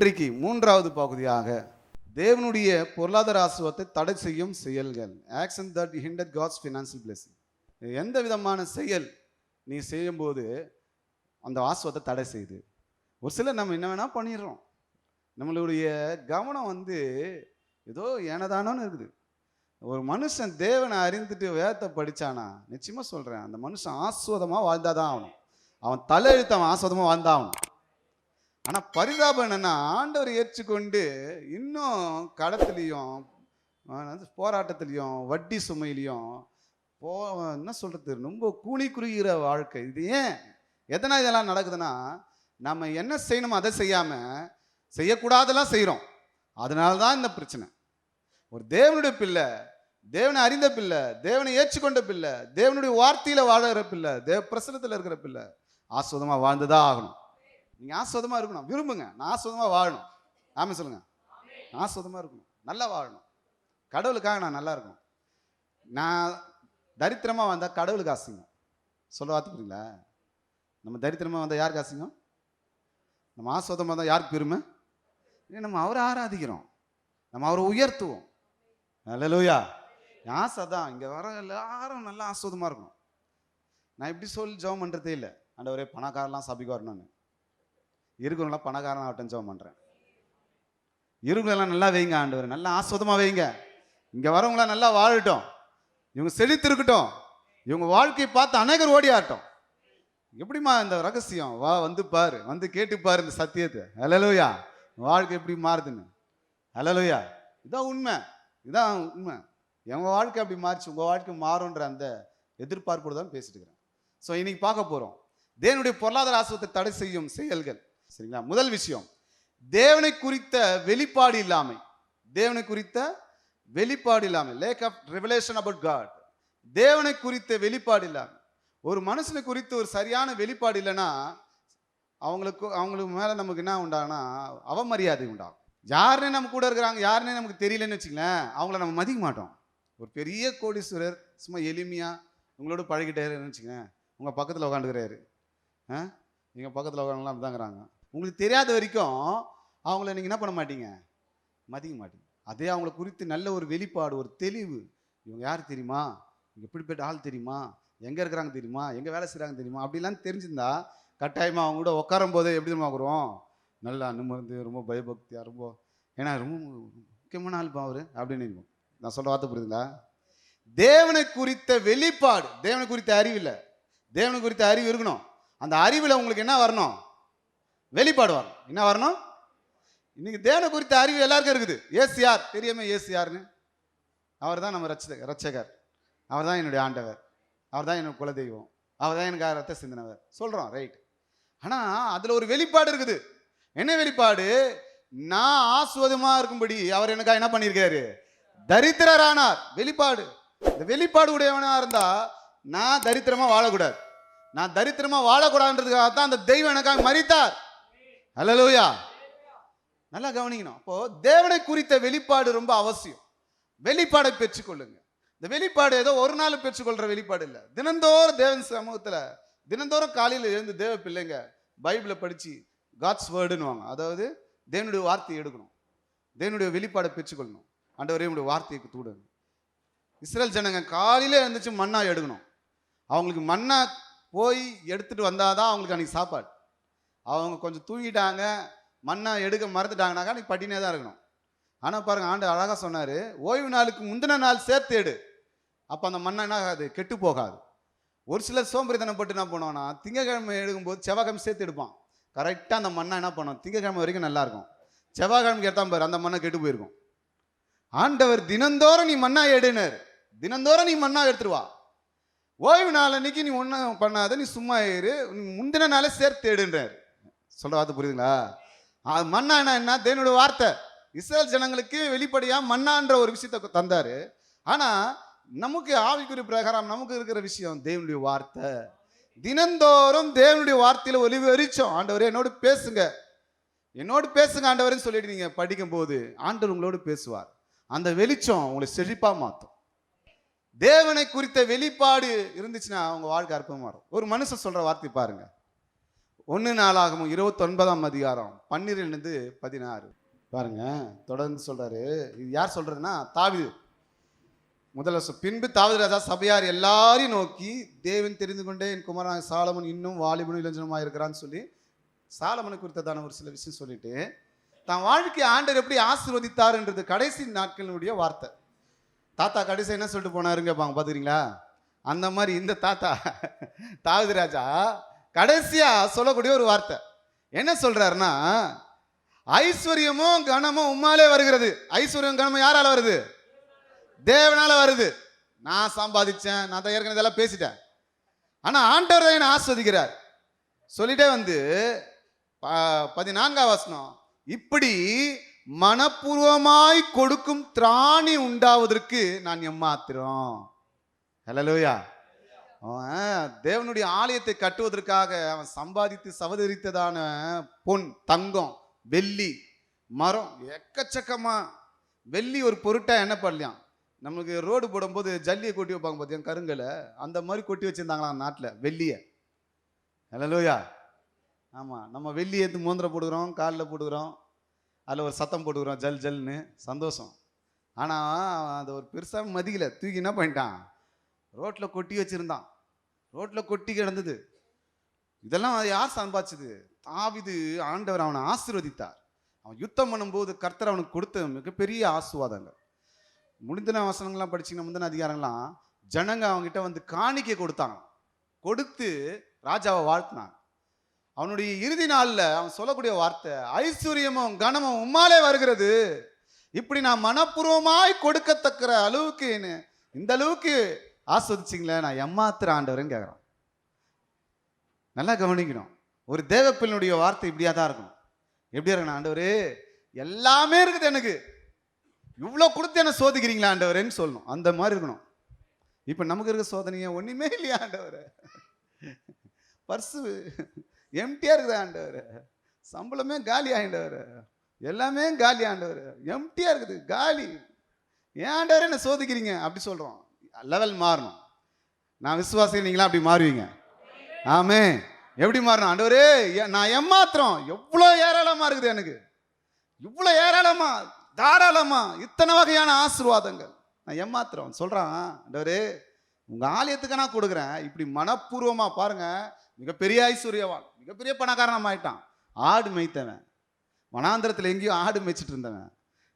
இன்றைக்கு மூன்றாவது பகுதியாக தேவனுடைய பொருளாதார ஆசுவத்தை தடை செய்யும் செயல்கள். Action that hinder God's financial blessing எந்த விதமான செயல் நீ செய்யும்போது அந்த ஆசுவத்தை தடை செய்யுது ஒரு சிலர் நம்ம என்ன வேணால் பண்ணிடுறோம். நம்மளுடைய கவனம் வந்து ஏதோ எனதானோன்னு இருக்குது. ஒரு மனுஷன் தேவனை அறிந்துட்டு வேதத்தை படிச்சானா நிச்சயமாக சொல்கிறேன் அந்த மனுஷன் ஆஸ்வதமாக வாழ்ந்தாதான் ஆகணும். அவன் தலையெழுத்து அவன் ஆஸ்வதமாக வாழ்ந்தாகணும். ஆனால் பரிதாபம் என்னென்னா ஆண்டவர் ஏற்றுக்கொண்டு இன்னும் கடத்துலேயும் போராட்டத்துலேயும் வட்டி சுமையிலையும் போ என்ன சொல்கிறது ரொம்ப கூனி குறுகிற வாழ்க்கை. இது ஏன்? எதனால் இதெல்லாம் நடக்குதுன்னா நம்ம என்ன செய்யணுமோ அதை செய்யாமல் செய்யக்கூடாதெல்லாம் செய்கிறோம் அதனால தான் இந்த பிரச்சனை. ஒரு தேவனுடைய பிள்ளை தேவனை அறிந்த பிள்ளை தேவனை ஏற்றுக்கொண்ட பிள்ளை தேவனுடைய வார்த்தையில் வாழ்கிற பிள்ளை தேவ பிரசனத்தில் இருக்கிற பிள்ளை ஆஸ்வதமாக வாழ்ந்துதான் ஆகணும். நீங்கள் ஆஸ்வதமாக இருக்கணும். விரும்புங்க. நான் ஆஸ்வதமாக வாழணும். ஆமாம் சொல்லுங்கள் நான் ஆஸ்வதமாக இருக்கணும். நல்லா வாழணும். கடவுளுக்காக நான் நல்லா இருக்கணும். நான் தரித்திரமாக வந்தால் கடவுளுக்கு அசிங்கம். சொல்ல பார்த்துக்கிறீங்களா நம்ம தரித்திரமாக வந்தால் யாருக்கு அசிங்கம்? நம்ம ஆஸ்வதமாக வந்தால் யாருக்கு பெருமை? ஏன் நம்ம அவரை ஆராதிக்கிறோம். நம்ம அவரை உயர்த்துவோம். நல்ல என் ஆசை தான் இங்கே வர எல்லாரும் நல்லா ஆஸ்வதமாக இருக்கணும். நான் எப்படி சொல்லி ஜெபம் பண்ணுறதே இல்லை. ஆண்டவரே பணக்காரெல்லாம் சபைக்கு வரணும்னு. இருக்கிறவங்களாம் பணக்காரன் ஆகட்டும் ஜெபம் பண்ணுறேன் இருக்கிறவங்களாம் நல்லா வைங்க ஆண்டவர் நல்லா ஆஸ்வதமாக வைங்க. இங்கே வரவங்களாம் நல்லா வாழட்டும். இவங்க செழித்து இருக்கட்டும் இவங்க வாழ்க்கையை பார்த்து அநேகர் ஓடி ஆகட்டும் எப்படிம்மா இந்த ரகசியம்? வா வந்து பாரு. வந்து கேட்டு பாரு இந்த சத்தியத்தை. அலலோயா வாழ்க்கை எப்படி மாறுதுன்னு? அலலோயா இதான் உண்மை. இதான் உண்மை. எங்க வாழ்க்கை அப்படி மாறிச்சு. உங்கள் வாழ்க்கை மாறுன்ற அந்த எதிர்பார்ப்போடு தான் பேசிட்டு இருக்கிறேன். ஸோ இன்னைக்கு பார்க்க போகிறோம் தேனுடைய பொருளாதார ஆசிரியத்தை தடை செய்யும் செயல்கள். சரிங்களா? முதல் விஷயம் தேவனை குறித்த வெளிப்பாடு இல்லாமை. தேவனை குறித்த வெளிப்பாடு இல்லாமல் lack of revelation about God தேவனை குறித்த வெளிப்பாடு இல்லாமல் ஒரு மனுஷனை குறித்து ஒரு சரியான வெளிப்பாடு இல்லைன்னா அவங்களுக்கு அவங்களுக்கு மேலே நமக்கு என்ன உண்டாகுனா அவமரியாதை உண்டாகும். யாருனே நம்ம கூட இருக்கிறாங்க யாருன்னே நமக்கு தெரியலன்னு வச்சுங்களேன் அவங்கள நம்ம மதிக்க மாட்டோம். ஒரு பெரிய கோடீஸ்வரர் சும்மா எளிமையாக உங்களோட பழகிட்டாருன்னு வச்சுக்கங்க உங்கள் பக்கத்தில் உட்காந்துக்கிறாரு ஆ? எங்கள் பக்கத்தில் உட்காந்துலாம் அப்படிதாங்கிறாங்க உங்களுக்கு தெரியாத வரைக்கும் அவங்கள நீங்கள் என்ன பண்ண மாட்டீங்க? மதிக்க மாட்டீங்க. அதே அவங்கள குறித்து நல்ல ஒரு வெளிப்பாடு ஒரு தெளிவு. இவங்க யார் தெரியுமா? இவங்க எப்படிப்பட்ட ஆள் தெரியுமா? எங்கே இருக்கிறாங்க தெரியுமா? எங்கே வேலை செய்கிறாங்க தெரியுமா? அப்படிலாம் தெரிஞ்சிருந்தா கட்டாயமாக அவங்க கூட உட்காரும் போதே எப்படி தெரியுமா நல்லா நிமிர்ந்து ரொம்ப பயபக்தியாக ரொம்ப ஏன்னா ரொம்ப முக்கியமான ஆள்பா அவர் அப்படின்னு இருக்கும். நான் சொல்ல வார்த்தை புரியுதுங்களா? தேவனை குறித்த வெளிப்பாடு தேவனை குறித்த அறிவு இல்லை. தேவனை குறித்த அறிவு இருக்கணும். அந்த அறிவில் உங்களுக்கு என்ன வரணும்? வெளிப்பாடு வரணும் என்ன வரணும்? இன்னைக்கு தேவனை குறித்த அறிவு எல்லாருக்கும் இருக்குது. ஏசியார். தெரியாம ஏசியார்னு. அவர் தான் நம்ம ரட்ச ரட்சகர். அவர் தான் என்னுடைய ஆண்டவர். அவர் தான் என்னோட குலதெய்வம். அவர் தான் எனக்கு ரத்த சிந்தனவர். சொல்கிறோம் ரைட் ஆனால் அதில் ஒரு வெளிப்பாடு இருக்குது. என்ன வெளிப்பாடு? நான் ஆசுவதமாக இருக்கும்படி அவர் எனக்காக என்ன பண்ணியிருக்காரு தரித்திரரானார். வெளிப்பாடு. இந்த வெளிப்பாடு உடையவனாக இருந்தால் நான் தரித்திரமாக வாழக்கூடாது. நான் தரித்திரமாக வாழக்கூடாதுன்றதுக்காக தான் அந்த தெய்வம் எனக்காக மறித்தார் அல்லலூயா நல்லா கவனிக்கணும். அப்போ தேவனை குறித்த வெளிப்பாடு ரொம்ப அவசியம். வெளிப்பாடை பெற்றுக்கொள்ளுங்க. இந்த வெளிப்பாடு ஏதோ ஒரு நாள் பெற்றுக்கொள்ற வெளிப்பாடு இல்லை. தினந்தோறும் தேவன் சமூகத்தில் தினந்தோறும் காலையில் எழுந்து தேவ பிள்ளைங்க பைபிளை படித்து காட்ஸ் வேர்டுன்னுவாங்க அதாவது தேவனுடைய வார்த்தையை எடுக்கணும். தேவனுடைய வெளிப்பாடை பெற்றுக்கொள்ளணும். ஆண்டவரே உடைய வார்த்தையை தூடணும் இஸ்ரேல் ஜனங்க காலையில் எழுந்துச்சு மண்ணா எடுக்கணும். அவங்களுக்கு மண்ணா போய் எடுத்துட்டு வந்தாதான் அவங்களுக்கு அன்னைக்கு சாப்பாடு. அவங்க கொஞ்சம் தூங்கிட்டாங்க மண்ணை எடுக்க மறந்துட்டாங்கனாக்கா நீ பட்டினே தான் இருக்கணும். ஆனால் பாருங்க ஆண்டு அழகாக சொன்னார் ஓய்வு நாளுக்கு முந்தின நாள் சேர்த்து எடு. அப்போ அந்த மண்ணை என்ன ஆகாது? கெட்டு போகாது. ஒரு சிலர் சோம்பேறித்தனம் போட்டு என்ன பண்ணுவான்னா திங்கக்கிழமை எடுக்கும்போது செவ்வாய்க்கிழமை சேர்த்து எடுப்பான். கரெக்டாக அந்த மண்ணை என்ன பண்ணும்? திங்கக்கிழமை வரைக்கும் நல்லா இருக்கும். செவ்வாய்க்கிழமைக்கு எடுத்தான் பாரு அந்த மண்ணை கெட்டு போயிருக்கும். ஆண்டவர் தினந்தோறும் நீ மண்ணா எடுனர். தினந்தோறும் நீ மண்ணா எடுத்துருவா ஓய்வு நாள் அன்னைக்கு நீ ஒன்றும் பண்ணாத நீ சும்மா ஏறு முந்தின நாளே சேர்த்து எடுன்றார். சொல்ற வார்த்தை புரியுதுங்களா? அது மண்ணா என்ன? தேவனுடைய வார்த்தை. இஸ்ரேல் ஜனங்களுக்கு வெளிப்படையா மன்னான்ற ஒரு விஷயத்தை தந்தாரு. ஆனா நமக்கு ஆவிக்குறி பிரகாரம் நமக்கு இருக்கிற விஷயம் தேவனுடைய வார்த்தை. தினந்தோறும் தேவனுடைய வார்த்தையில ஒளி வெறிச்சோம் ஆண்டவரே என்னோடு பேசுங்க. என்னோடு பேசுங்க ஆண்டவரேன்னு சொல்லிட்டு நீங்க படிக்கும்போது ஆண்டவர் உங்களோடு பேசுவார். அந்த வெளிச்சம் உங்களை செழிப்பா மாற்றும் தேவனை குறித்த வெளிப்பாடு இருந்துச்சுன்னா அவங்க வாழ்க்கை அற்புதமாக இருக்கும். ஒரு மனுஷன் சொல்ற வார்த்தை பாருங்க. ஒன்று நாளாகவும் இருபத்தொன்பதாம் அதிகாரம் பன்னிரெண்டு பதினாறு. பாருங்க தொடர்ந்து சொல்றாரு. இது யார் சொல்றதுன்னா தாவிது. முதல்ல பின்பு தாவீது ராஜா சபையார் எல்லாரையும் நோக்கி தேவன் தெரிந்து கொண்டே என் குமாரன் சாலமன் இன்னும் வாலிபனும் இளைஞனமாக இருக்கிறான்னு சொல்லி சாலமனை குறித்ததான ஒரு சில விஷயம் சொல்லிட்டு தான் வாழ்க்கை ஆண்டவர் எப்படி ஆசிர்வதித்தாருன்றது கடைசி நாட்களினுடைய வார்த்தை. தாத்தா கடைசி என்ன சொல்லிட்டு போனாருங்க பாங்க பார்த்துக்கிறீங்களா அந்த மாதிரி இந்த தாத்தா தாவூது ராஜா கடைசியாக சொல்லக்கூடிய ஒரு வார்த்தை. என்ன சொல்றாருன்னா ஐஸ்வர்யமும் கனமும் உம்மாலே வருகிறது. ஐஸ்வர்யம் கனமும் யாரால வருது? தேவனால வருது. நான் சம்பாதிச்சேன் நான் தான் ஏற்கனவே இதெல்லாம் பேசிட்டேன். ஆனால் ஆண்டவர் தான் என்னை ஆஸ்வதிக்கிறார். சொல்லிட்டே வந்து ப- பதினான்காம் வசனம் இப்படி மனப்பூர்வமாய் கொடுக்கும் திராணி உண்டாவதற்கு நான் எம்மாத்திரம்? ஹலலோயா தேவனுடைய ஆலயத்தை கட்டுவதற்காக அவன் சம்பாதித்து சவதரித்ததான பொன் தங்கம் வெள்ளி மரம் எக்கச்சக்கமாக வெள்ளி ஒரு பொருட்டாக என்ன பண்ணலையாம் நம்மளுக்கு ரோடு போடும்போது ஜல்லியை கொட்டி வைப்பாங்க பார்த்தியா கருங்கலை? அந்த மாதிரி கொட்டி வச்சுருந்தாங்களாம் நாட்டில் வெள்ளியை. ஹலலோயா ஆமாம் நம்ம வெள்ளி எடுத்து மோந்திர போடுகிறோம் காலில் போடுகிறோம் அதில் ஒரு சத்தம் போட்டுக்கிறோம் ஜல் ஜல்னு. சந்தோஷம். ஆனால் அது ஒரு பெருசாக மதிக்கல. தூக்கி என்ன பண்ணிட்டான்? ரோட்டில் கொட்டி வச்சுருந்தான். ரோட்டில் கொட்டி கிடந்தது. இதெல்லாம் யார் சம்பாதிச்சது? தாவிது ஆண்டவர் அவனை ஆசீர்வதித்தார். அவன் யுத்தம் பண்ணும்போது கர்த்தர் அவனுக்கு கொடுத்த மிகப்பெரிய ஆசுவாதங்கள் முடிந்தின வசனங்கள்லாம் படிச்சிங்கன்னா முந்தின அதிகாரங்களாம் ஜனங்க அவங்ககிட்ட வந்து காணிக்கை கொடுத்தாங்க. கொடுத்து ராஜாவை வாழ்த்தினாங்க. அவனுடைய இறுதி நாளில் அவன் சொல்லக்கூடிய வார்த்தை ஐஸ்வர்யமும் கனமும் உம்மாலே வருகிறது. இப்படி நான் மனப்பூர்வமாய் கொடுக்கத்தக்கிற அளவுக்கு இந்த அளவுக்கு ஆஸ்வதிச்சிங்களே நான் எம்மாத்திர ஆண்டவரேன்னு கேட்குறான் நல்லா கவனிக்கணும். ஒரு தேவப்பிள்ளையுடைய வார்த்தை இப்படியா தான் இருக்கணும். எப்படி இருக்கணும் ஆண்டவரே? எல்லாமே இருக்குது எனக்கு. இவ்வளோ கொடுத்து என்ன சோதிக்கிறீங்களா ஆண்டவரேன்னு சொல்லணும். அந்த மாதிரி இருக்கணும். இப்போ நமக்கு இருக்க சோதனையே ஒன்றுமே இல்லையா ஆண்டவர். பர்ஸு எம்டியாக இருக்குது ஆண்டவர். சம்பளமே காலி ஆண்டவர் எல்லாமே காலி ஆண்டவர். எம்டியாக இருக்குது காலி. ஏன் ஆண்டவர் என்ன சோதிக்கிறீங்க? அப்படி சொல்கிறோம் லெவல் மாறணும். நான் விசுவாசி நீங்களாம் அப்படி மாறுவீங்க. ஆமே எப்படி மாறணும்? ஆண்டவரே ஏ- நான் ஏமாத்திரம் எவ்வளோ ஏராளமாக இருக்குது எனக்கு. இவ்வளோ ஏராளமாக தாராளமா இத்தனை வகையான ஆசீர்வாதங்கள். நான் ஏமாத்திரம் சொல்கிறான் ஆண்டவரே உங்கள் ஆலயத்துக்கு நான் கொடுக்குறேன். இப்படி மனப்பூர்வமாக பாருங்கள் மிகப்பெரிய ஐஸ்வர்யவான். மிகப்பெரிய பணக்காரனம் ஆயிட்டான். ஆடு மேய்த்தவன். வனாந்திரத்தில் எங்கேயும் ஆடு மேய்ச்சிட்டு இருந்தவன்.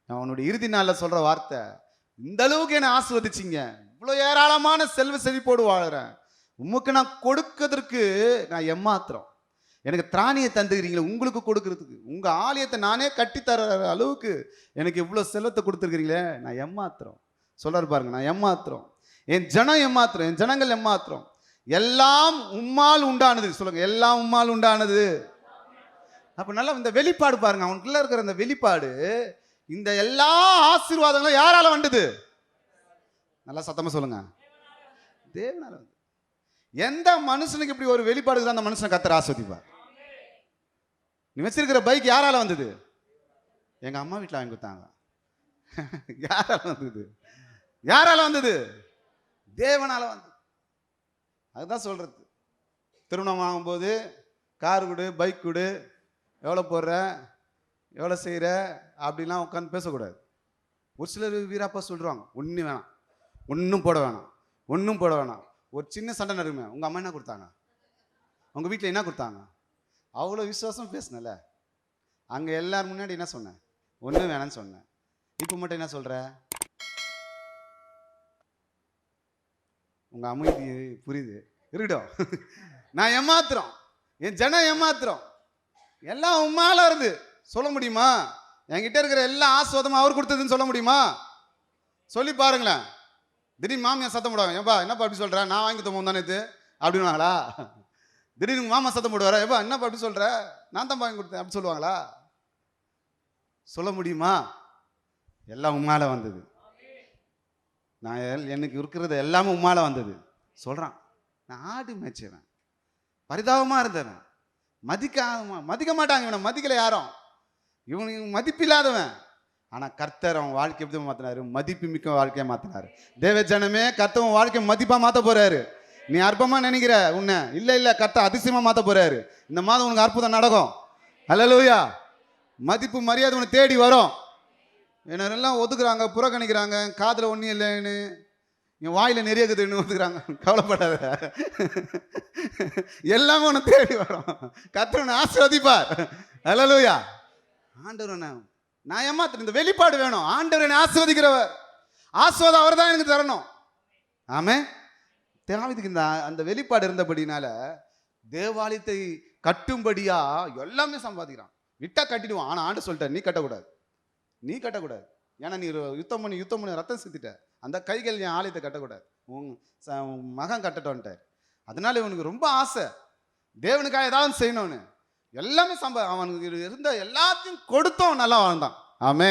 உன்னுடைய இறுதி நாளில் சொல்கிற வார்த்தை இந்த அளவுக்கு என்னை ஆசிர்வதிச்சிங்க. இவ்வளோ ஏராளமான செல்வ செழிப்போடு வாழ்கிறேன் உமக்கு நான் கொடுக்கறதற்கு நான் எம்மாத்திரம் எனக்கு திராணியை தந்துக்கிறீங்களே உங்களுக்கு கொடுக்கறதுக்கு. உங்கள் ஆலயத்தை நானே கட்டித்தர அளவுக்கு எனக்கு இவ்வளோ செல்வத்தை கொடுத்துருக்கிறீங்களே நான் எம்மாத்திரம் சொல்கிறார் பாருங்க நான் எம்மாத்திரம் என் ஜனம் எம்மாத்திரம் என் ஜனங்கள் எம்மாத்திரம் எல்லாம் உம்மால் உண்டானது. சொல்லுங்க எல்லாம் உம்மால் உண்டானது. அப்போ நல்லா இந்த வெளிப்பாடு பாருங்க அவனுக்குள்ள இருக்கிற இந்த வெளிப்பாடு இந்த எல்லா ஆசீர்வாதங்களும் யாரால வந்தது? நல்லா சத்தமாக சொல்லுங்க. தேவனால வந்து. எந்த மனுஷனுக்கு இப்படி ஒரு வெளிப்பாடு அந்த மனுஷனை கத்தர் ஆஸ்வதிப்பார். நீ வச்சிருக்கிற பைக் யாரால வந்தது? எங்க அம்மா வீட்டில் வாங்கி கொடுத்தாங்க. யாரால வந்தது? யாரால வந்தது? தேவனால வந்தது. அதுதான் சொல்றது. திருமணம் ஆகும்போது கார் கொடு பைக் கொடு எவ்வளோ போடுற எவ்வளோ செய்கிற அப்படிலாம் உட்காந்து பேசக்கூடாது. ஒரு சிலர் வீராப்பா சொல்கிறாங்க ஒன்று வேணாம். ஒன்றும் போட வேணாம். ஒன்றும் போட வேணாம். ஒரு சின்ன சண்டை நடக்குமே உங்கள் அம்மா என்ன கொடுத்தாங்க? உங்கள் வீட்டில் என்ன கொடுத்தாங்க? அவ்வளோ விசுவாசம் பேசினல. அங்கே எல்லார் முன்னாடி என்ன சொன்னேன் ஒன்றும் வேணாம்னு சொன்னேன் இப்போ மட்டும் என்ன சொல்கிற உங்கள் அமைதி புரியுது. இருக்கட்டும். நான் ஏமாத்துறோம். என் ஜனம் ஏமாத்துறோம். எல்லாம் உம்மால இருந்து சொல்ல முடியுமா? என்கிட்ட இருக்கிற எல்லா ஆஸ்வாதமும் அவர் கொடுத்ததுன்னு சொல்ல முடியுமா? சொல்லி பாருங்களேன். திடீர்னு மாமியார் சத்தம் போடுவாங்க. ஏப்பா என்னப்பா அப்படி சொல்ற? நான் வாங்கி தோம் தானே இது? அப்படின்வாங்களா திடீர்னு மாமா சத்தம் போடுவாரா? ஏப்பா என்னப்பா அப்படி சொல்கிற நான் தான் வாங்கி கொடுத்தேன். அப்படி சொல்லுவாங்களா? சொல்ல முடியுமா? எல்லாம் உம்மால வந்தது. நான் எல்- எனக்கு இருக்கிறது எல்லாமே உம்மால் வந்தது. சொல்கிறான் நான் ஆடு மேய்ச்சவன். பரிதாபமாக இருந்தவன். மதிக்க மதிக்க மாட்டாங்க இவனை. மதிக்கலை யாரும். இவனுக்கு மதிப்பில்லாதவன். ஆனால் கர்த்தர் அவன் வாழ்க்கை எப்படி மாத்தினாரு? மதிப்பு மிக்க வாழ்க்கையை மாற்றினார் தேவ ஜனமே கர்த்தர் உன் வாழ்க்கையை மதிப்பாக மாற்ற போகிறாரு நீ அற்பமாக நினைக்கிற உன்னை? இல்லை இல்லை கத்த அதிசயமாக மாற்ற போகிறாரு இந்த மாதம் உனக்கு அற்புதம் நடக்கும். ஹலலூயா மதிப்பு மரியாதை உன்னை தேடி வரும். என்னெல்லாம் ஒதுக்குறாங்க புறக்கணிக்கிறாங்க காதில் ஒன்றும் இல்லைன்னு. என் வாயில் நிறைய இருக்குதுன்னு ஒதுக்குறாங்க. கவலைப்படாத. எல்லாமே உன்னை தேடி வரும். கத்தர் உன்னை ஆசிர்வதிப்பார். ஆண்டவர் என்ன நான் ஏமாத்துறேன். இந்த வெளிப்பாடு வேணும். ஆண்டவர் என்னை ஆசிர்வதிக்கிறவர். ஆஸ்வாதம் அவர் தான் எனக்கு தரணும். ஆமே தேவதுக்கு இந்த அந்த வெளிப்பாடு இருந்தபடினால தேவாலயத்தை கட்டும்படியா எல்லாமே சம்பாதிக்கிறான். விட்டா கட்டிடுவான். ஆனால் ஆண்டு சொல்லிட்டேன் நீ கட்டக்கூடாது. நீ கட்டக்கூடாது. ஏன்னா நீ யுத்தம் பண்ணி யுத்தம் பண்ணி ரத்தம் சித்திட்ட. அந்த கைகள் என் ஆலயத்தை கட்டக்கூடாது. ச- உன் மகன் கட்டட்டோன்ட்டார் அதனால இவனுக்கு ரொம்ப ஆசை. தேவனுக்காக ஏதாவது செய்யணும்னு. எல்லாமே சம்பா அவனுக்கு இருந்த எல்லாத்தையும் கொடுத்தோம் நல்லா வாழ்ந்தான் ஆமே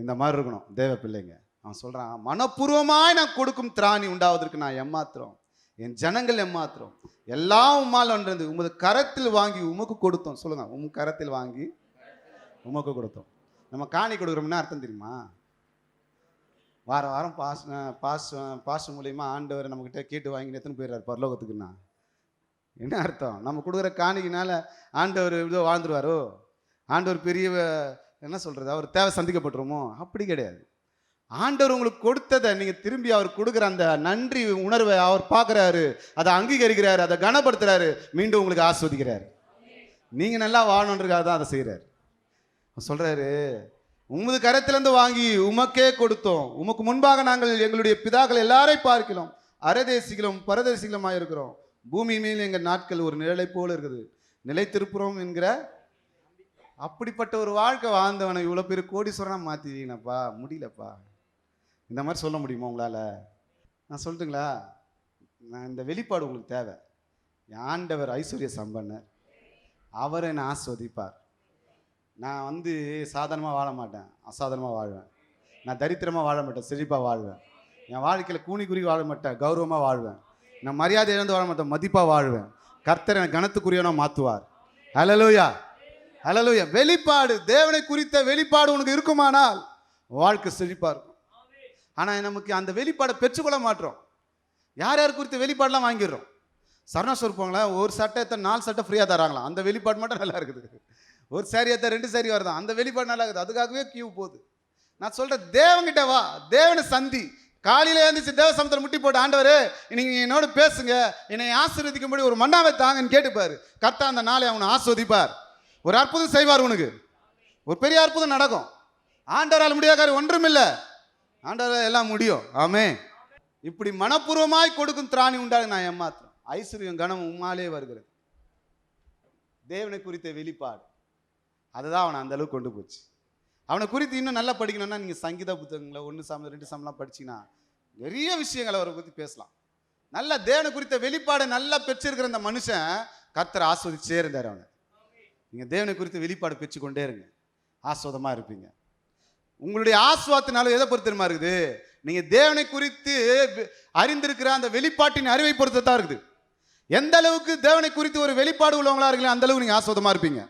இந்த மாதிரி இருக்கணும் தேவ பிள்ளைங்க. அவன் சொல்கிறான் மனப்பூர்வமாய் நான் கொடுக்கும் திராணி உண்டாவதற்கு நான் ஏமாத்திரம் என் ஜனங்கள் ஏமாத்துறோம். எல்லாம் உம்மால் ஒன்றது உமது கரத்தில் வாங்கி உமக்கு கொடுத்தோம். சொல்லுங்க உம் கரத்தில் வாங்கி உமக்கு கொடுத்தோம். நம்ம காணி கொடுக்குறோம்னா அர்த்தம் தெரியுமா? வார வாரம் பாஸ் பாஸ் பாஸ் மூலயமா ஆண்டவர் நம்மக்கிட்ட கேட்டு வாங்கி எத்தனை போயிடுறாரு பரலோகத்துக்குன்னா. என்ன அர்த்தம்? நம்ம கொடுக்குற காணிக்கினால ஆண்டவர் இதோ வாழ்ந்துருவாரோ? ஆண்டவர் பெரிய என்ன சொல்கிறது அவர் தேவை சந்திக்கப்பட்டுருமோ? அப்படி கிடையாது. ஆண்டவர் உங்களுக்கு கொடுத்ததை நீங்கள் திரும்பி அவர் கொடுக்குற அந்த நன்றி உணர்வை அவர் பார்க்குறாரு. அதை அங்கீகரிக்கிறாரு அதை கனப்படுத்துகிறாரு மீண்டும் உங்களுக்கு ஆஸ்வதிக்கிறார். நீங்கள் நல்லா வாழணுன்றதுக்காக தான் அதை செய்கிறார் சொல்கிறாரு உமது கரத்திலேருந்து வாங்கி உமக்கே கொடுத்தோம். உமக்கு முன்பாக நாங்கள் எங்களுடைய பிதாக்கள் எல்லாரையும் பார்க்கிறோம். அரதேசிகளும் பரதேசிகளுமாய் இருக்கிறோம் பூமி மேல் எங்கள் நாட்கள் ஒரு நிழலை போல் இருக்குது. நிலைத்திருப்புறோம் என்கிற அப்படிப்பட்ட ஒரு வாழ்க்கை வாழ்ந்தவனை இவ்வளோ பேர் கோடீஸ்வரனாக மாற்றிட்டீங்கப்பா முடியலப்பா. இந்த மாதிரி சொல்ல முடியுமா உங்களால்? நான் சொல்லட்டுங்களா? நான் இந்த வெளிப்பாடு உங்களுக்கு தேவை. ஆண்டவர் ஐஸ்வர்ய சம்பன்னர். அவரை நான் ஆஸ்வதிப்பார். நான் வந்து சாதாரணமாக வாழ மாட்டேன். அசாதாரணமாக வாழ்வேன். நான் தரித்திரமாக வாழ மாட்டேன். செழிப்பாக வாழ்வேன். என் வாழ்க்கையில் கூனி குறி வாழ மாட்டேன். கௌரவமாக வாழ்வேன். நான் மரியாதை இழந்து வாழ மாட்டேன் மதிப்பாக வாழ்வேன். கர்த்தர் எனக்கு கனத்துக்குரியவனா மாற்றுவார் ஹalleluya ஹalleluya வெளிப்பாடு தேவனை குறித்த வெளிப்பாடு உனக்கு இருக்குமானால் வாழ்க்கை செழிப்பாக இருக்கும். ஆனால் நமக்கு அந்த வெளிப்பாடை பெற்றுக்கொள்ள மாட்டோம். யார் யார் குறித்த வெளிப்பாடெலாம் வாங்கிடுறோம்? சரணா ஒரு சட்டை எத்தனை? நாலு சட்டை ஃப்ரீயாக தராங்களாம். அந்த வெளிப்பாடு மட்டும் நல்லா இருக்குது. ஒரு சாரி எத்த ரெண்டு சாரி வருதான் அந்த வெளிப்பாடு நல்லா இருக்குது. அதுக்காகவே கியூ போகுது. நான் சொல்கிறேன் தேவன்கிட்ட வா. தேவனை சந்தி. காலையில் எழுந்திரிச்சு தேவ முட்டி போட்டு ஆண்டவர் நீங்கள் என்னோட பேசுங்க. என்னை ஆசீர்வதிக்கும்படி ஒரு மண்ணாவை தாங்கன்னு கேட்டுப்பார். கர்த்தா அந்த நாளை அவனை ஆஸ்வதிப்பார் ஒரு அற்புதம் செய்வார் உனக்கு. ஒரு பெரிய அற்புதம் நடக்கும். ஆண்டவரால் முடியாத காரியம் ஒன்றுமில்லை. ஆண்டவரால் எல்லாம் முடியும். ஆமே இப்படி மனப்பூர்வமாய் கொடுக்கும் திராணி உண்டாக நான் ஏமாத்திரம் ஐஸ்வர்யம் கனம் உம்மாலே வருகிறது. தேவனை குறித்த வெளிப்பாடு. அதுதான் அவனை அந்த அளவுக்கு கொண்டு போச்சு. அவனை குறித்து இன்னும் நல்லா படிக்கணும்னா நீங்கள் சங்கீத புத்தகங்களை ஒன்று சாமி ரெண்டு சாமெல்லாம் படிச்சீங்கன்னா நிறைய விஷயங்களை அவரை பற்றி பேசலாம். நல்ல தேவனை குறித்த வெளிப்பாடை நல்லா பெற்றிருக்கிற அந்த மனுஷன் கத்தரை ஆஸ்வதிச்சே இருந்தார் அவனை. நீங்கள் தேவனை குறித்து வெளிப்பாடு பெற்று கொண்டே இருங்க. ஆஸ்வாதமாக இருப்பீங்க. உங்களுடைய ஆஸ்வாத்தினாலும் எதை பொறுத்தருமா இருக்குது? நீங்கள் தேவனை குறித்து அறிந்திருக்கிற அந்த வெளிப்பாட்டின் அறிவை பொறுத்து தான் இருக்குது. எந்த அளவுக்கு தேவனை குறித்து ஒரு வெளிப்பாடு உள்ளவங்களா இருக்கீங்களோ அந்த அளவுக்கு நீங்கள் ஆஸ்வாதமாக இருப்பீங்க.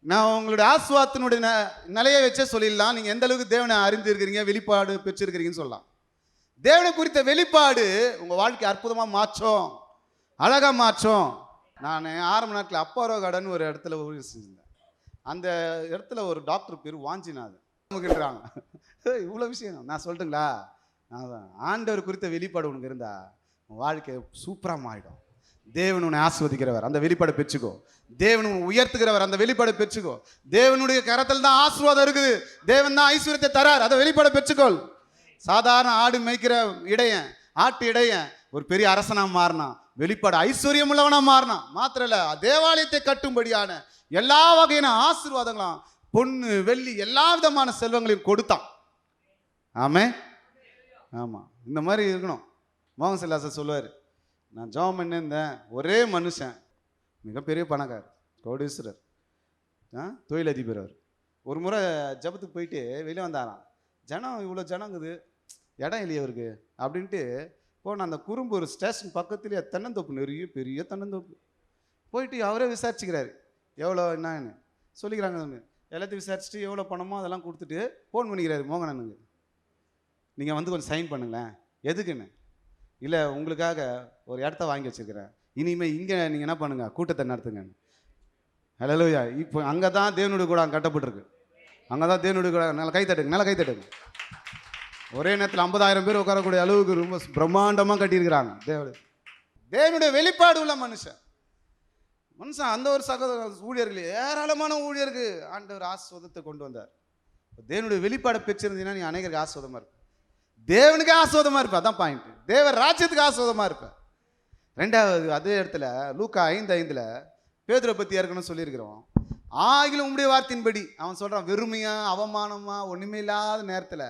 நான் உங்களுடைய ஆஸ்வாத்தினுடைய ந- நிலையை வச்சே சொல்லிடலாம். நீங்கள் எந்த அளவுக்கு தேவனை அறிந்திருக்கிறீங்க வெளிப்பாடு பெற்றிருக்கிறீங்கன்னு சொல்லலாம். தேவனை குறித்த வெளிப்பாடு உங்கள் வாழ்க்கை அற்புதமாக மாற்றும். அழகாக மாற்றும். நான் ஆரம்ப நாட்டில் அப்பாரோ கடன் ஒரு இடத்துல ஊழியர் செஞ்சிருந்தேன். அந்த இடத்துல ஒரு டாக்டர் பேர் வாஞ்சினாது நமக்குன்றாங்க இவ்வளோ விஷயம். நான் சொல்லட்டுங்களா? நான் தான். ஆண்டவர் குறித்த வெளிப்பாடு உனக்கு இருந்தா உன் வாழ்க்கை சூப்பராக மாறிடும். தேவன் உன்னை ஆஸ்வதிக்கிறவர் அந்த வெளிப்பாடு பெற்றுக்கோ. தேவன் உன் உயர்த்துகிறவர். அந்த வெளிப்பாடு பெற்றுக்கோ. தேவனுடைய கரத்தில் தான் ஆசீர்வாதம் இருக்குது. தேவன் தான் ஐஸ்வர்யத்தை தரார். அதை வெளிப்பாடு பெற்றுக்கொள். சாதாரண ஆடு மேய்க்கிற இடையன் ஆட்டு இடையன் ஒரு பெரிய அரசனாக மாறினான் வெளிப்பாடு ஐஸ்வர்யம் உள்ளவனாக மாறினான் மாத்திரல்ல தேவாலயத்தை கட்டும்படியான எல்லா வகையான ஆசீர்வாதங்களும் பொண்ணு வெள்ளி எல்லா விதமான செல்வங்களையும் கொடுத்தான். ஆமே. ஆமாம் இந்த மாதிரி இருக்கணும். மோகன் செல்லாசர் சொல்லுவார் நான் ஜெபம் பண்ணியிருந்தேன். ஒரே மனுஷன். மிகப்பெரிய பணக்கார் கோடீஸ்வரர். ஆ தொழிலதிபர் அவர் ஒரு முறை ஜபத்துக்கு போயிட்டு வெளியே வந்தாராம். ஜனம் இவ்வளோ ஜனங்குது. இடம் இல்லையே அவருக்கு அப்படின்ட்டு போன அந்த குறும்பூர் ஸ்டேஷன் பக்கத்துலேயே தென்னந்தோப்பு நிறைய பெரிய தென்னந்தோப்பு. போயிட்டு அவரே விசாரிச்சுக்கிறாரு. எவ்வளோ என்னன்னு? சொல்லிக்கிறாங்க எல்லாத்தையும் விசாரிச்சுட்டு எவ்வளோ பணமோ அதெல்லாம் கொடுத்துட்டு ஃபோன் பண்ணிக்கிறாரு மோகனனுக்கு. நீங்கள் வந்து கொஞ்சம் சைன் பண்ணுங்களேன். எதுக்குன்னு? இல்லை உங்களுக்காக ஒரு இடத்த வாங்கி வச்சிருக்கிறேன். இனிமேல் இங்கே நீங்கள் என்ன பண்ணுங்கள் கூட்டத்தை நடத்துங்க. ஹலோயா இப்போ அங்கே தான் தேவனுடைய கூட கட்டப்பட்டிருக்கு. அங்கே தான் தேவனுடைய கூட நல்லா கை தட்டுங்க நல்லா கை தட்டுங்க. ஒரே நேரத்தில் ஐம்பதாயிரம் பேர் உட்காரக்கூடிய அளவுக்கு ரொம்ப பிரம்மாண்டமாக கட்டியிருக்கிறாங்க. தேவடு தேவனுடைய வெளிப்பாடு உள்ள மனுஷன். மனுஷன் அந்த ஒரு சகோதர ஊழியர்கள் ஏராளமான ஊழியருக்கு ஆண்டவர் ஆஸ்வதத்தை கொண்டு வந்தார். தேவனுடைய வெளிப்பாடை பெற்றிருந்தீங்கன்னா நீ அநேகருக்கு ஆஸ்வதமாக இருக்கும் தேவனுக்கே ஆஸ்வதமாக இருப்பேன் அதான் பாயிண்ட்டு தேவ ராஜ்யத்துக்கு ஆஸ்வதமாக இருப்ப ரெண்டாவது அதே இடத்துல லூக்கா ஐந்து ஐந்தில் பேதுரை பற்றி ஏற்கனவே சொல்லியிருக்கிறோம். ஆகிலும் உம்முடைய வார்த்தையின்படி அவன் சொல்கிறான் வெறுமையா அவமானமா ஒன்றுமே இல்லாத நேரத்தில்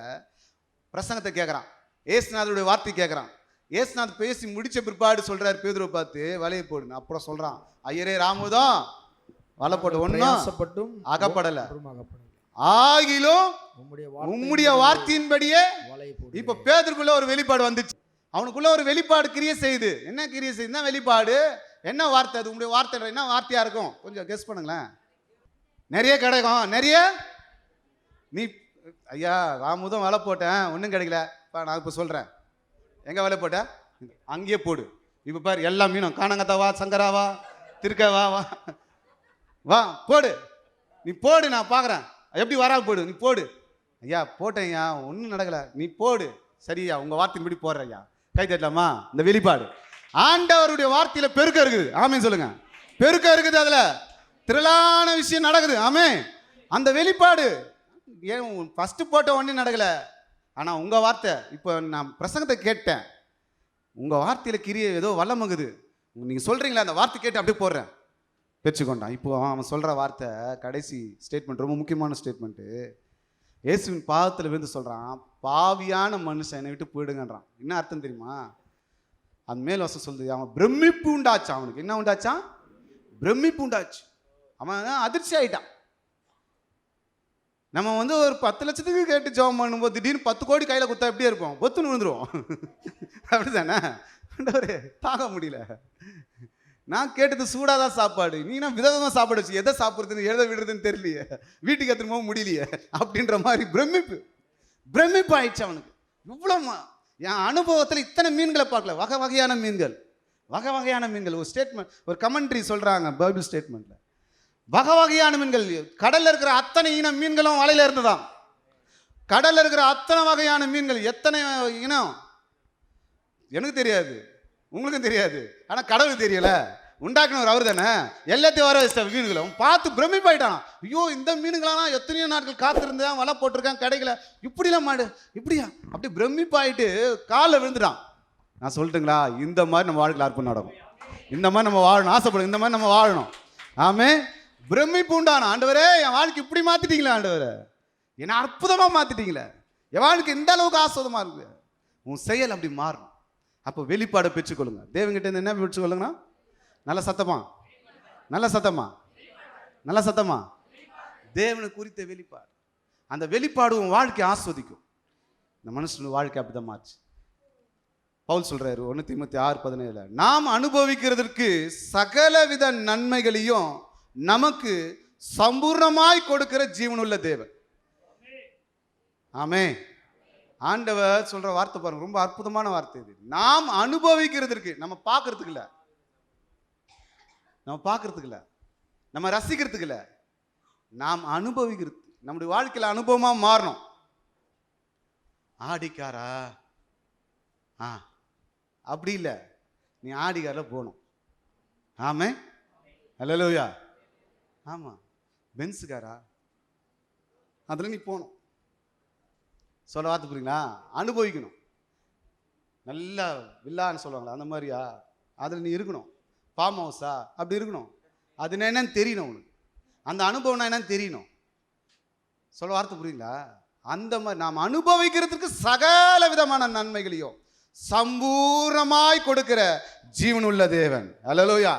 பிரசங்கத்தை கேட்குறான் ஏசுநாதருடைய வார்த்தை கேட்குறான் ஏசுநாத் பேசி முடிச்ச பிற்பாடு சொல்றாரு பேதுரை பார்த்து வலையை போடுன்னு. அப்புறம் சொல்றான் ஐயரே ராமுதம் வலை போட்டு ஒன்றும் அகப்படல. ஆகிலும் உம்முடைய வார்த்தையின்படியே இப்ப பேதருக்குள்ள ஒரு வெளிப்பாடு வந்துச்சு. அவனுக்குள்ள ஒரு வெளிப்பாடு கிரியை செய்யுது. என்ன கிரியை செய்யுது வெளிப்பாடு? என்ன வார்த்தை அது? உங்களுடைய வார்த்தை என்ன வார்த்தையா இருக்கும்? கொஞ்சம் கெஸ் பண்ணுங்களேன். நிறைய கிடைக்கும். நிறைய? நீ ஐயா ராமுதம் வலை போட்டேன். ஒன்றும் கிடைக்கல. பா நான் இப்போ சொல்கிறேன் எங்கே வலை போட்ட? அங்கேயே போடு. இப்போ பாரு எல்லா மீனும். காணங்கத்தாவா சங்கராவா திருக்கவா வா வா போடு. நீ போடு நான் பார்க்குறேன் எப்படி வரா போடு? நீ போடு. ஐயா போட்டேன் ஐயா. ஒன்றும் நடக்கலை. நீ போடு. சரியா உங்கள் வார்த்தையின்படி போடுற ஐயா. கை தட்டலாமா? இந்த வெளிப்பாடு. ஆண்டவருடைய வார்த்தையில் பெருக்கம் இருக்குது. ஆமேன்னு சொல்லுங்க. பெருக்கம் இருக்குது அதில். திரளான விஷயம் நடக்குது. ஆமே அந்த வெளிப்பாடு ஏன் ஃபஸ்ட்டு போட்ட ஒன்றும் நடக்கலை? ஆனால் உங்கள் வார்த்தை இப்போ நான் பிரசங்கத்தை கேட்டேன். உங்கள் வார்த்தையில் கிரிய ஏதோ வல்லமங்குது நீங்கள் சொல்கிறீங்களா அந்த வார்த்தை கேட்டு அப்படியே போடுறேன். பெற்றுக்கொண்டான். இப்போ அவன் சொல்கிற வார்த்தை கடைசி ஸ்டேட்மெண்ட் ரொம்ப முக்கியமான ஸ்டேட்மெண்ட்டு இயேசுவின் பாதத்தில் விழுந்து சொல்கிறான் பாவியான மனுஷன் என்னை விட்டு போயிடுங்கன்றான். என்ன அர்த்தம் தெரியுமா? அந்த மேல் வசம் சொல்லுது அவன் பிரமிப்பு உண்டாச்சு அவனுக்கு. என்ன உண்டாச்சான் பிரமிப்பு உண்டாச்சு. அவன் அதிர்ச்சி ஆயிட்டான். நம்ம வந்து ஒரு பத்து லட்சத்துக்கு கேட்டு ஜெபம் பண்ணும்போது திடீர்னு பத்து கோடி கையில் குத்தா எப்படியே இருப்போம்? பொத்துன்னு விழுந்துருவோம். அப்படி தானே தாங்க முடியல. நான் கேட்டது சூடாக தான் சாப்பாடு. நீனா விதவிதமாக சாப்பாடு வச்சு எதை சாப்பிட்றதுன்னு எதை விடுறதுன்னு தெரியலையே. வீட்டுக்கு எடுத்துன்னு போக முடியலையே. அப்படின்ற மாதிரி பிரமிப்பு. பிரமிப்பு ஆயிடுச்சு அவனுக்கு. இவ்வளோ என் அனுபவத்தில் இத்தனை மீன்களை பார்க்கல. வகை வகையான மீன்கள். வகை வகையான மீன்கள். ஒரு ஸ்டேட்மெண்ட் ஒரு கமெண்ட்ரி சொல்கிறாங்க பைபிள் ஸ்டேட்மெண்ட்டில் வகை வகையான மீன்கள். கடலில் இருக்கிற அத்தனை இன மீன்களும் வலையில இருந்ததாம் கடலில் இருக்கிற அத்தனை வகையான மீன்கள். எத்தனை இனம்? எனக்கு தெரியாது. உங்களுக்கும் தெரியாது. ஆனால் கடவுள் தெரியல. உண்டாக்குனவர் அவர் தானே. எல்லாத்தையும் வர வச்சிட்ட மீன்களை. பார்த்து பிரமிப்பாயிட்டான். ஐயோ இந்த மீனுங்களெல்லாம் எத்தனையோ நாட்கள் காத்திருந்தேன் வலை போட்டிருக்கேன் கிடைக்கல இப்படிலாம் மாடு. இப்படியா? அப்படி பிரமிப்பாயிட்டு காலில் விழுந்துட்டான். நான் சொல்லட்டுங்களா? இந்த மாதிரி நம்ம வாழ்க்கையில் அர்ப்பணம் நடக்கும். இந்த மாதிரி நம்ம வாழணும். ஆசைப்படும் இந்த மாதிரி நம்ம வாழணும். ஆமே? பிரமிப்பு உண்டான. ஆண்டவரே என் வாழ்க்கை இப்படி மாத்திட்டீங்களே ஆண்டவரே. என்னை அற்புதமாக மாத்திட்டீங்களே. என் வாழ்க்கை இந்த அளவுக்கு ஆஸ்வதமா இருக்கு உன் செயல் அப்படி மாறணும். அப்போ வெளிப்பாடை பெற்றுக்கொள்ளுங்க. தேவங்கிட்ட என்ன பெற்றுக்கொள்ளுங்கன்னா? நல்ல சத்தமா? நல்ல சத்தமா? நல்ல சத்தமா? தேவனை குறித்த வெளிப்பாடு. அந்த வெளிப்பாடு உன் வாழ்க்கை ஆஸ்வதிக்கும். இந்த மனுஷன் வாழ்க்கை அப்படிதான் மாறுச்சு. பவுல் சொல்றாரு ஒன்று திமுத்தி ஆறு பதினேழு நாம் அனுபவிக்கிறதற்கு சகலவித நன்மைகளையும் நமக்கு சம்பூர்ணமாய் கொடுக்கிற ஜீவனுள்ள தேவன். ஆமே ஆண்டவர் சொல்கிற வார்த்தை பாருங்க ரொம்ப அற்புதமான வார்த்தை இது. நாம் அனுபவிக்கிறதுக்கு நம்ம பார்க்கறதுக்கு நம்ம பார்க்கறதுக்கு நம்ம ரசிக்கிறதுக்கு நாம் அனுபவிக்கிறது நம்முடைய வாழ்க்கையில் அனுபவமாக மாறணும். ஆடிக்காரா? ஆ. அப்படி இல்லை. நீ ஆடிக்காரில் போகணும். ஆமே. அல்லலூயா ஆமாம் பென்ஸுக்காரா? அதில் நீ போகணும். சொல்ல வார்த்தை புரியுங்களா அனுபவிக்கணும். நல்லா வில்லான்னு சொல்லுவாங்களா அந்த மாதிரியா? அதில் நீ இருக்கணும். ஃபார்ம் ஹவுஸா அப்படி இருக்கணும். அது என்னன்னு தெரியணும் உனக்கு. அந்த அனுபவம்னா என்னன்னு தெரியணும். சொல்ல வார்த்தை புரியுங்களா அந்த மாதிரி நாம் அனுபவிக்கிறதுக்கு சகல விதமான நன்மைகளையும் சம்பூர்ணமாய் கொடுக்கிற ஜீவனுள்ள தேவன். அலலோயா